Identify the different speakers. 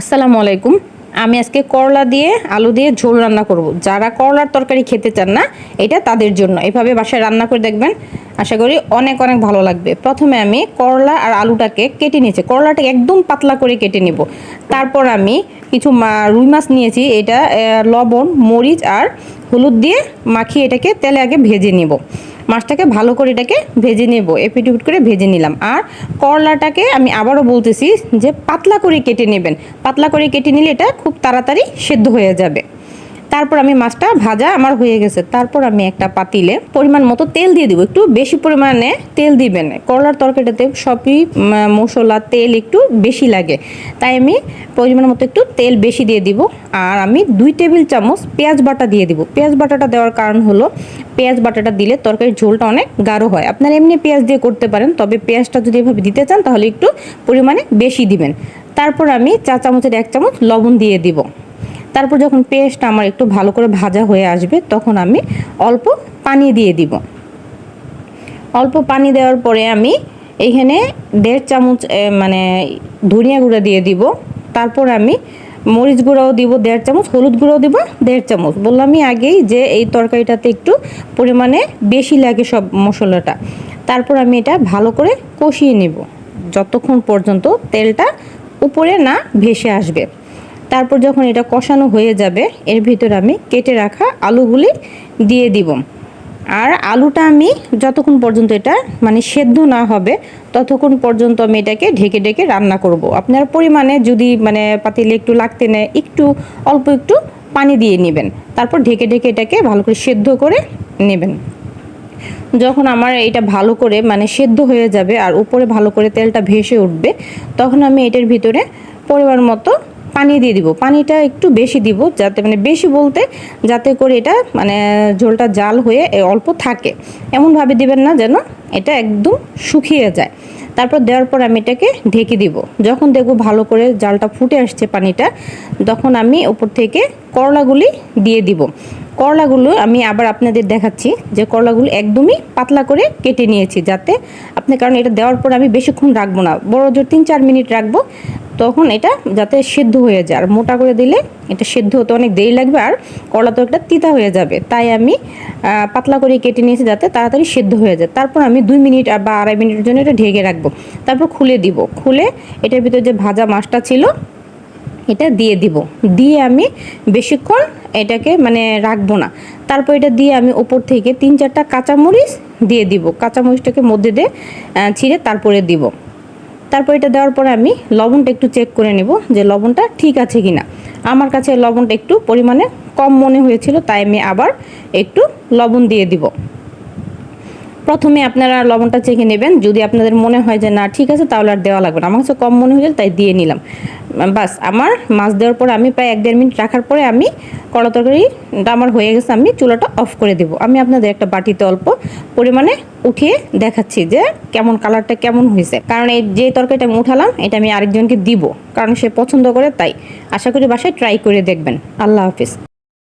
Speaker 1: আসসালামু আলাইকুম। আমি আজকে করলা দিয়ে আলু দিয়ে ঝোল রান্না করব। যারা করলার তরকারি খেতে চান না, এটা তাদের জন্য। এভাবে বাসায় রান্না করে দেখবেন, আশা করি অনেক অনেক ভালো লাগবে। প্রথমে আমি করলা আর আলুটাকে কেটে নিয়েছি। করলাটাকে একদম পাতলা করে কেটে নিব। তারপর আমি কিছু রুই মাছ নিয়েছি। এটা লবণ, মরিচ আর হলুদ দিয়ে মাখিয়ে এটাকে তেলে আগে ভেজে নিব। মাছটাকে ভালো করে এটাকে ভেজে নেব এপিটুপিট করে ভেজে নিলাম। আর করলাটাকে আমি আবারও বলতেছি যে পাতলা করে কেটে নেবেন। পাতলা করে কেটে নিলে এটা খুব তাড়াতাড়ি সেদ্ধ হয়ে যাবে। তারপর আমি মাছটা ভাজা আমার হয়ে গেছে। তারপর আমি একটা পাতিলে পরিমাণ মতো তেল দিয়ে দিব। একটু বেশি পরিমাণে তেল দিবেন করলার তরকারিটাতে সবই মশলা, তেল একটু বেশি লাগে। তাই আমি পরিমাণ মতো একটু তেল বেশি দিয়ে দিব। আর আমি দুই টেবিল চামচ পেঁয়াজ বাটা দিয়ে দিব। পেঁয়াজ বাটাটা দেওয়ার কারণ হলো, পেঁয়াজ বাটাটা দিলে তরকারির ঝোলটা অনেক গাঢ় হয়। আপনারা এমনি পেঁয়াজ দিয়ে করতে পারেন, তবে পেঁয়াজটা যদি এভাবে দিতে চান, তাহলে একটু পরিমাণে বেশি দিবেন। তারপর আমি চা চামচের এক চামচ লবণ দিয়ে দিব। তারপর যখন পেস্ট আমার একটু ভালো করে ভাজা হয়ে আসবে, তখন আমি অল্প পানি দিয়ে দিব। অল্প পানি দেওয়ার পরে আমি এখানে দেড় চামচ মানে ধনিয়া গুঁড়া দিয়ে দিব। তারপর আমি মরিচ গুঁড়াও দিব দেড় চামচ, হলুদ গুঁড়াও দিব দেড় চামচ। বললামই আগেই যে এই তরকারিটাতে একটু পরিমাণে বেশি লাগে সব মশলাটা। তারপর আমি এটা ভালো করে কষিয়ে নিব। যতক্ষণ পর্যন্ত তেলটা উপরে না ভেসে আসবে। তারপর যখন এটা কষানো হয়ে যাবে, এর ভিতরে আমি কেটে রাখা আলুগুলি দিয়ে দিব। আর আলুটা আমি যতক্ষণ পর্যন্ত এটা মানে সেদ্ধ না হবে, ততক্ষণ পর্যন্ত আমি এটাকে ঢেকে ঢেকে রান্না করব। আপনার পরিমাণে যদি মানে পাতিলে একটু লাগতে নেয়, একটু অল্প একটু পানি দিয়ে নেবেন। তারপর ঢেকে ঢেকে এটাকে ভালো করে সেদ্ধ করে নেবেন। যখন আমার এটা ভালো করে মানে সেদ্ধ হয়ে যাবে আর উপরে ভালো করে তেলটা ভেসে উঠবে, তখন আমি এটার ভিতরে পরিমাণ মতো পানি দিয়ে দিব। পানিটা একটু বেশি দিব যাতে মানে বেশি বলতে যাতে করে এটা মানে ঝোলটা জাল হয়ে অল্প থাকে। এমনভাবে দিবেন না যেন এটা একদম শুকিয়ে যায়। তারপর দেওয়ার পর আমি এটাকে ঢেকে দিব। যখন দেখব ভালো করে জালটা ফুটে আসছে পানিটা, তখন আমি উপর থেকে করলাগুলি দিয়ে দিব। করলাগুলো আমি আবার আপনাদের দেখাচ্ছি যে করলাগুলো একদমই পাতলা করে কেটে নিয়েছি যাতে আপনি, কারণ এটা দেওয়ার পর আমি বেশিক্ষণ রাখব না। বড় জোর তিন চার মিনিট রাখব। তখন এটা যাতে সেদ্ধ হয়ে যায়। আর মোটা করে দিলে এটা সেদ্ধ হতে অনেক দেরি লাগবে আর কলা তো একটা তিতা হয়ে যাবে। তাই আমি পাতলা করে কেটে নিয়েছি যাতে তাড়াতাড়ি সেদ্ধ হয়ে যায়। তারপর আমি দুই মিনিট বা আড়াই মিনিটের জন্য এটা ঢেকে রাখব। তারপর খুলে দিব। খুলে এটার ভিতরে যে ভাজা মাছটা ছিল, এটা দিয়ে দিব। দিয়ে আমি বেশিক্ষণ এটাকে মানে রাখব না। তারপর এটা দিয়ে আমি ওপর থেকে তিন চারটা কাঁচামরিচ দিয়ে দিব। কাঁচামরিচটাকে মধ্যে দিয়ে ছিঁড়ে তারপরে দিব। তারপর এটা দেওয়ার পরে আমি লবণটা একটু চেক করে নেব যে লবণটা ঠিক আছে কি না আমার কাছে লবণটা একটু পরিমাণে কম মনে হয়েছিল, তাই আমি আবার একটু লবণ দিয়ে দিব। প্রথমে আপনারা লবণটা চেখে নেবেন। যদি আপনাদের মনে হয় যে না ঠিক আছে, তাহলে আর দেওয়া লাগবে না। আমার কাছে কম মনে হয়েছিল, তাই দিয়ে নিলাম। বাস, আমার মাছ দেওয়ার পরে আমি প্রায় এক দেড় মিনিট রাখার পরে আমি কড়া তরকারিটা আমার হয়ে গেছে, আমি চুলাটা অফ করে দেবো। আমি আপনাদের একটা বাটিতে অল্প পরিমাণে উঠিয়ে দেখাচ্ছি যে কেমন কালারটা কেমন হয়েছে। কারণ এই যে তরকারিটা আমি উঠালাম, এটা আমি আরেকজনকে দিব, কারণ সে পছন্দ করে, তাই আশা করি বাসায় ট্রাই করে দেখবেন। আল্লাহ হাফিজ।